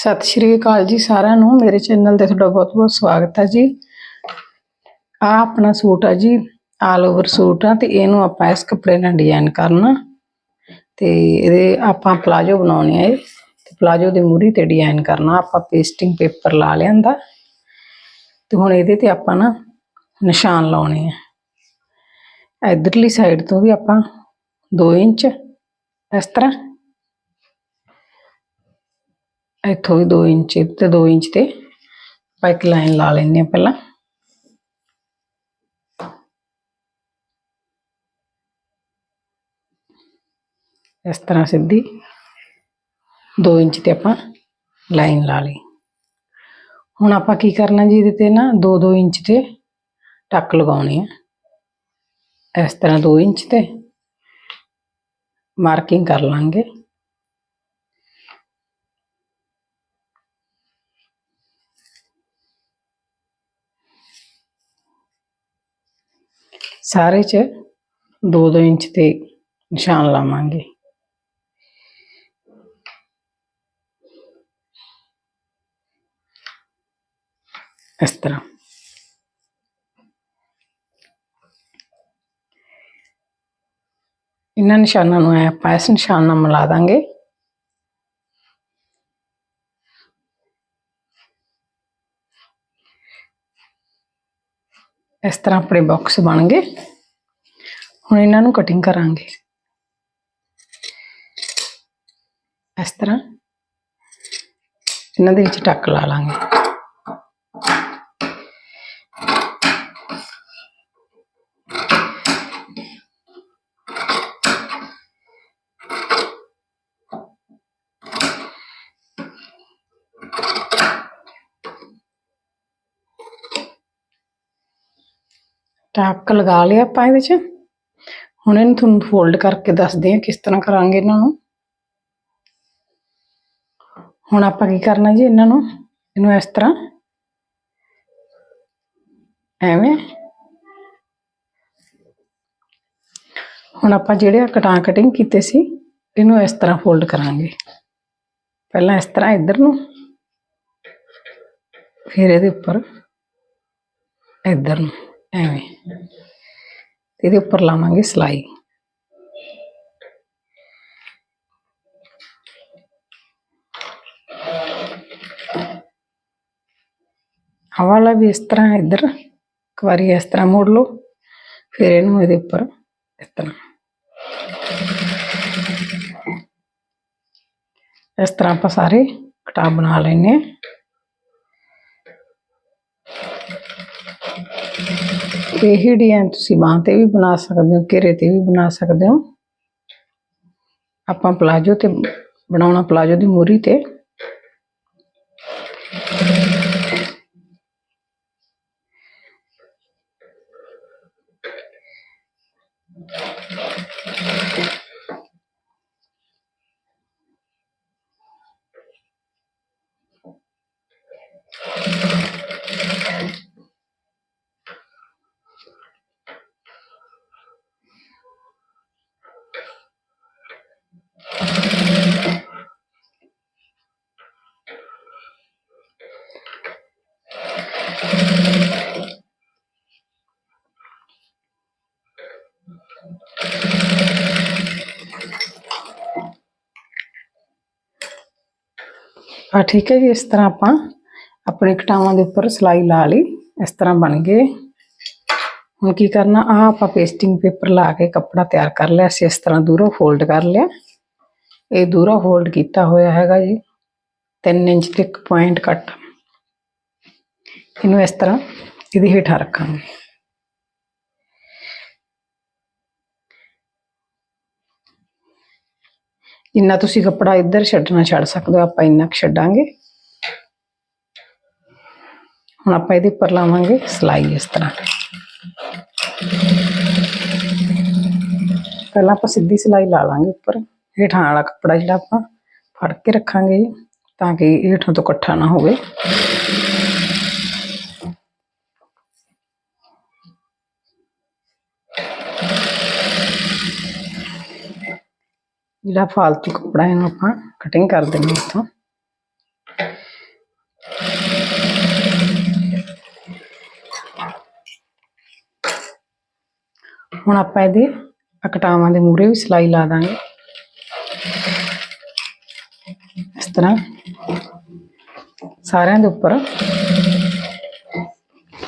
ਸਤਿ ਸ਼੍ਰੀ ਅਕਾਲ ਜੀ ਸਾਰਿਆਂ ਨੂੰ। ਮੇਰੇ ਚੈਨਲ ਤੇ ਤੁਹਾਡਾ ਬਹੁਤ-ਬਹੁਤ ਸਵਾਗਤ ਹੈ ਜੀ। ਆ ਆਪਣਾ ਸੂਟ ਆ ਜੀ ਆਲ ਓਵਰ ਸੂਟ ਆ ਤੇ ਇਹਨੂੰ ਆਪਾਂ ਇਸ ਕੱਪੜੇ ਨਾਲ ਡਿਜ਼ਾਈਨ ਕਰਨਾ। ਤੇ ਇਹਦੇ ਆਪਾਂ ਪਲਾਜੋ ਬਣਾਉਣੇ ਆ ਇਹ। ਤੇ ਪਲਾਜੋ ਦੇ ਮੂਰੀ ਤੇ ਡਿਜ਼ਾਈਨ ਕਰਨਾ। ਆਪਾਂ ਪੇਸਟਿੰਗ ਪੇਪਰ ਲਾ ਲਿਆਂਦਾ। ਤੇ ਹੁਣ ਇਹਦੇ ਤੇ ਆਪਾਂ ਨਾ ਨਿਸ਼ਾਨ ਲਾਉਣੇ ਆ। ਇਧਰਲੀ ਸਾਈਡ ਤੋਂ ਵੀ ਆਪਾਂ 2 ਇੰਚ ਇਸ ਤਰ੍ਹਾਂ ਇੱਥੋਂ ਵੀ 2 ਇੰਚ, ਤੇ 2 ਇੰਚ ਤੇ ਆਪਾਂ ਇੱਕ ਲਾਈਨ ਲਾ ਲੈਂਦੇ ਹਾਂ ਪਹਿਲਾਂ। ਇਸ ਤਰ੍ਹਾਂ ਸਿੱਧੀ 2 ਇੰਚ ਤੇ ਆਪਾਂ ਲਾਈਨ ਲਾ ਲਈ। ਹੁਣ ਆਪਾਂ ਕੀ ਕਰਨਾ ਜੀ ਇਹਦੇ ਤੇ ਨਾ 2-2 ਇੰਚ ਤੇ ਟੱਕ ਲਗਾਉਣੀ ਆ। ਇਸ ਤਰ੍ਹਾਂ 2 ਇੰਚ ਤੇ ਮਾਰਕਿੰਗ ਕਰ ਲਾਂਗੇ। ਸਾਰੇ ਚ 2-2 ਇੰਚ ਤੇ ਨਿਸ਼ਾਨ ਲਾਵਾਂਗੇ। ਇਸ ਤਰ੍ਹਾਂ। ਇਹਨਾਂ ਨਿਸ਼ਾਨਾਂ ਨੂੰ ਐ ਆਪਾਂ ਇਸ ਨਿਸ਼ਾਨ ਨਾਲ ਮਿਲਾ ਦਾਂਗੇ। ਇਸ ਤਰ੍ਹਾਂ ਆਪਣੇ ਬਾਕਸ ਬਣ ਗਏ। ਹੁਣ ਇਹਨਾਂ ਨੂੰ ਕਟਿੰਗ ਕਰਾਂਗੇ। ਇਸ ਤਰ੍ਹਾਂ ਇਹਨਾਂ ਦੇ ਵਿੱਚ ਟੱਕ ਲਾ ਲਾਂਗੇ। ਟੱਕ ਲਗਾ ਲਿਆ ਆਪਾਂ ਇਹਦੇ 'ਚ। ਹੁਣ ਇਹਨੂੰ ਤੁਹਾਨੂੰ ਫੋਲਡ ਕਰਕੇ ਦੱਸਦੇ ਹਾਂ ਕਿਸ ਤਰ੍ਹਾਂ ਕਰਾਂਗੇ ਇਹਨਾਂ ਨੂੰ। ਹੁਣ ਆਪਾਂ ਕੀ ਕਰਨਾ ਜੀ ਇਹਨਾਂ ਨੂੰ? ਇਹਨੂੰ ਇਸ ਤਰ੍ਹਾਂ। ਐਵੇਂ। ਹੁਣ ਆਪਾਂ ਜਿਹੜੇ ਕਟਾਂ ਕਟਿੰਗ ਕੀਤੇ ਸੀ, ਇਹਨੂੰ ਇਸ ਤਰ੍ਹਾਂ ਫੋਲਡ ਕਰਾਂਗੇ। ਪਹਿਲਾਂ ਇਸ ਤਰ੍ਹਾਂ ਇੱਧਰ ਨੂੰ। ਫਿਰ ਇਹਦੇ ਉੱਪਰ ਇੱਧਰ ਨੂੰ। ਐਵੇਂ। ਤੇ ਇਹਦੇ ਉੱਪਰ ਲਾਵਾਂਗੇ ਸਲਾਈ। ਹਵਾਲਾ ਵੀ ਇਸ ਤਰ੍ਹਾਂ ਇੱਧਰ, ਇੱਕ ਵਾਰੀ ਇਸ ਤਰ੍ਹਾਂ ਮੋੜ ਲਓ, ਫਿਰ ਇਹਨੂੰ ਇਹਦੇ ਉੱਪਰ ਇਸ ਤਰ੍ਹਾਂ। ਇਸ ਤਰ੍ਹਾਂ ਆਪਾਂ ਸਾਰੇ ਕਟਾ ਬਣਾ ਲੈਨੇ ਆ ਇਹੀ ਡਿਜ਼ਾਈਨ ਤੁਸੀਂ ਬਾਂਹ ਤੇ ਵੀ ਬਣਾ ਸਕਦੇ ਹੋ, ਘੇਰੇ ਤੇ ਵੀ ਬਣਾ ਸਕਦੇ ਹੋ। ਆਪਾਂ ਪਲਾਜੋ ਤੇ ਬਣਾਉਣਾ, ਪਲਾਜੋ ਦੀ ਮੂਰੀ ਤੇ। ਆ ਠੀਕ ਹੈ ਜੀ ਇਸ ਤਰ੍ਹਾਂ ਆਪਾਂ ਆਪਣੇ ਕਟਾਵਾਂ ਦੇ ਉੱਪਰ ਸਲਾਈ ਲਾ ਲਈ ਇਸ ਤਰ੍ਹਾਂ ਬਣ ਗਏ ਹੁਣ ਕੀ ਕਰਨਾ ਆ ਆਪਾਂ ਪੇਸਟਿੰਗ ਪੇਪਰ ਲਾ ਕੇ ਕੱਪੜਾ ਤਿਆਰ ਕਰ ਲਿਆ ਸੀ ਇਸ ਤਰ੍ਹਾਂ ਦੂਰੋਂ ਫੋਲਡ ਕਰ ਲਿਆ ਇਹ ਦੂਰੋਂ ਫੋਲਡ ਕੀਤਾ ਹੋਇਆ ਹੈਗਾ ਜੀ 3 ਇੰਚ ਤੇ ਇੱਕ ਪੁਆਇੰਟ ਕੱਟ ਇਹਨੂੰ ਇਸ ਤਰ੍ਹਾਂ ਇਹਦੇ ਹੇਠਾਂ ਰੱਖਾਂਗੇ। ਜਿੰਨਾ ਤੁਸੀਂ ਕੱਪੜਾ ਇੱਧਰ ਛੱਡਣਾ ਛੱਡ ਸਕਦੇ ਹੋ ਆਪਾਂ ਇੰਨਾ ਕੁ ਛੱਡਾਂਗੇ। ਹੁਣ ਆਪਾਂ ਇਹਦੇ ਉੱਪਰ ਲਾਵਾਂਗੇ ਸਲਾਈ ਇਸ ਤਰ੍ਹਾਂ। ਪਹਿਲਾਂ ਆਪਾਂ ਸਿੱਧੀ ਸਲਾਈ ਲਾ ਲਾਂਗੇ ਉੱਪਰ। ਹੇਠਾਂ ਵਾਲਾ ਕੱਪੜਾ ਜਿਹੜਾ ਆਪਾਂ ਫੜ ਕੇ ਰੱਖਾਂਗੇ ਜੀ, ਤਾਂ ਕਿ ਹੇਠਾਂ ਤੋਂ ਇਕੱਠਾ ਨਾ ਹੋਵੇ। ਜਿਹੜਾ ਫालतू ਕੱਪੜਾ ਇਹਨੂੰ ਆਪਾਂ ਕਟਿੰਗ ਕਰ ਦੇਣੀ ਇੱਥੋਂ। ਹੁਣ ਆਪਾਂ ਇਹਦੇ ਅਕਟਾਵਾਂ ਦੇ ਮੂਰੇ ਵੀ ਸਿਲਾਈ ਲਾ ਦਾਂਗੇ। ਇਸ ਤਰ੍ਹਾਂ ਸਾਰਿਆਂ ਦੇ ਉੱਪਰ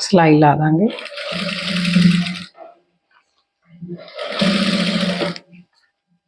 ਸਿਲਾਈ ਲਾ ਦਾਂਗੇ।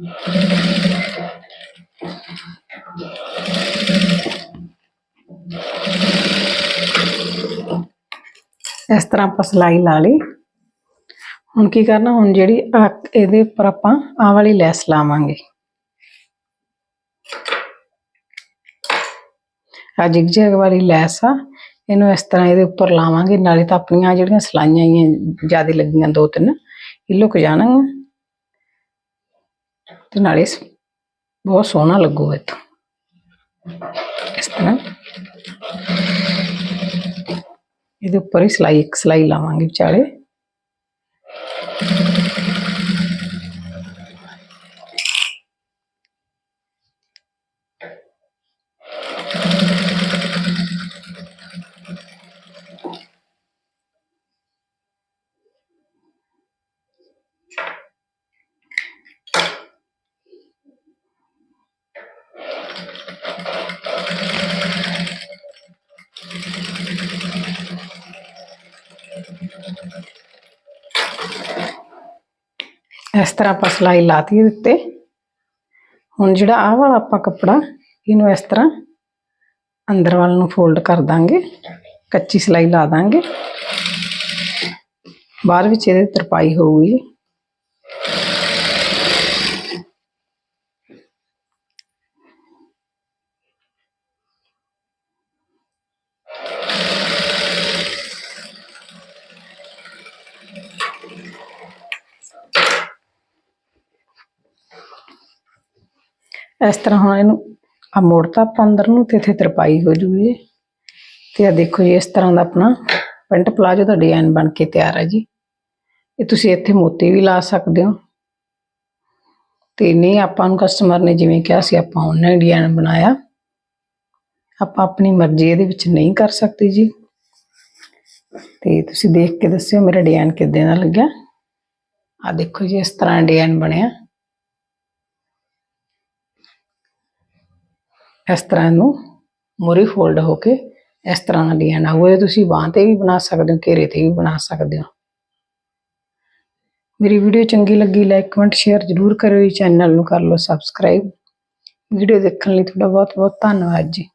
ਇਸ ਤਰ੍ਹਾਂ ਆਪਾਂ ਸਿਲਾਈ ਲਾ ਲਈ। ਹੁਣ ਕੀ ਕਰਨਾ, ਹੁਣ ਜਿਹੜੀ ਇਹਦੇ ਉੱਪਰ ਆਪਾਂ ਆਹ ਵਾਲੀ ਲੈਸ ਲਾਵਾਂਗੇ। ਆ ਜਿਗਜੈਗ ਵਾਲੀ ਲੈਸ ਆ, ਇਹਨੂੰ ਇਸ ਤਰ੍ਹਾਂ ਇਹਦੇ ਉੱਪਰ ਲਾਵਾਂਗੇ, ਨਾਲੇ ਤਾਂ ਆਪਣੀਆਂ ਜਿਹੜੀਆਂ ਸਲਾਈਆਂ ਆਈਆਂ ਜ਼ਿਆਦਾ ਲੱਗੀਆਂ ਦੋ ਤਿੰਨ, ਇਹ ਲੁਕ ਜਾਣਗੀਆਂ। ਤੇ ਨਾਲੇ ਬਹੁਤ ਸੋਹਣਾ ਲੱਗੂਗਾ ਇਹ ਇਸ ਤਰ੍ਹਾਂ। ਇਹਦੇ ਉੱਪਰ ਹੀ ਸਿਲਾਈ, ਇੱਕ ਸਿਲਾਈ ਲਾਵਾਂਗੇ ਵਿਚਾਲੇ। ਇਸ ਤਰ੍ਹਾਂ ਆਪਾਂ ਸਿਲਾਈ ਲਾਤੀ ਇਹਦੇ ਉੱਤੇ। ਹੁਣ ਜਿਹੜਾ ਆਹ ਵਾਲਾ ਆਪਾਂ ਕੱਪੜਾ, ਇਹਨੂੰ ਇਸ ਤਰ੍ਹਾਂ ਅੰਦਰ ਵੱਲ ਨੂੰ ਫੋਲਡ ਕਰ ਦਾਂਗੇ। ਕੱਚੀ ਸਿਲਾਈ ਲਾ ਦਾਂਗੇ। ਬਾਹਰ ਵਿੱਚ ਇਹਦੇ ਤਰਪਾਈ ਹੋਊਗੀ। ਇਸ ਤਰ੍ਹਾਂ ਹੁਣ ਇਹਨੂੰ ਆ ਮੋੜਤਾ ਆਪਾਂ ਅੰਦਰ ਨੂੰ ਤੇ ਇੱਥੇ ਤਰਪਾਈ ਹੋ ਜੂਗੀ। ਤੇ ਆ ਦੇਖੋ ਜੀ, ਇਸ ਤਰ੍ਹਾਂ ਦਾ ਆਪਣਾ ਪੈਂਟ ਪਲਾਜੋ ਦਾ ਡਿਜ਼ਾਈਨ ਬਣ ਕੇ ਤਿਆਰ ਹੈ ਜੀ। ਇਹ ਤੁਸੀਂ ਇੱਥੇ ਮੋਤੀ ਵੀ ਲਾ ਸਕਦੇ ਹੋ। ਤੇ ਨਹੀਂ, ਆਪਾਂ ਨੂੰ ਕਸਟਮਰ ਨੇ ਜਿਵੇਂ ਕਿਹਾ ਸੀ, ਆਪਾਂ ਉਹਨਾਂ ਡਿਜ਼ਾਈਨ ਬਣਾਇਆ। ਆਪਾਂ ਆਪਣੀ ਮਰਜ਼ੀ ਇਹਦੇ ਵਿੱਚ ਨਹੀਂ ਕਰ ਸਕਦੇ ਜੀ। ਤੇ ਤੁਸੀਂ ਦੇਖ ਕੇ ਦੱਸਿਓ, ਮੇਰਾ ਡਿਜ਼ਾਈਨ ਕਿੱਦਾਂ ਦਾ ਲੱਗਿਆ। ਆ ਦੇਖੋ ਜੀ, ਇਸ ਤਰ੍ਹਾਂ ਡਿਜ਼ਾਈਨ ਬਣਿਆ। ਇਸ ਤਰ੍ਹਾਂ ਇਹਨੂੰ ਮੂਰੀ ਫੋਲਡ ਹੋ ਕੇ ਇਸ ਤਰ੍ਹਾਂ ਦਾ ਡਿਜ਼ਾਈਨ ਆਊਗਾ ਤੁਸੀਂ ਬਾਂਹ ਤੇ ਵੀ ਬਣਾ ਸਕਦੇ ਹੋ, ਘੇਰੇ ਤੇ ਵੀ ਬਣਾ ਸਕਦੇ ਹੋ। ਮੇਰੀ ਵੀਡੀਓ ਚੰਗੀ ਲੱਗੀ ਲਾਈਕ ਕਮੈਂਟ ਸ਼ੇਅਰ ਜ਼ਰੂਰ ਕਰਿਓ। ਚੈਨਲ ਨੂੰ ਕਰ ਲਓ ਸਬਸਕ੍ਰਾਈਬ ਵੀਡੀਓ ਦੇਖਣ ਲਈ ਤੁਹਾਡਾ ਬਹੁਤ ਬਹੁਤ ਧੰਨਵਾਦ ਜੀ।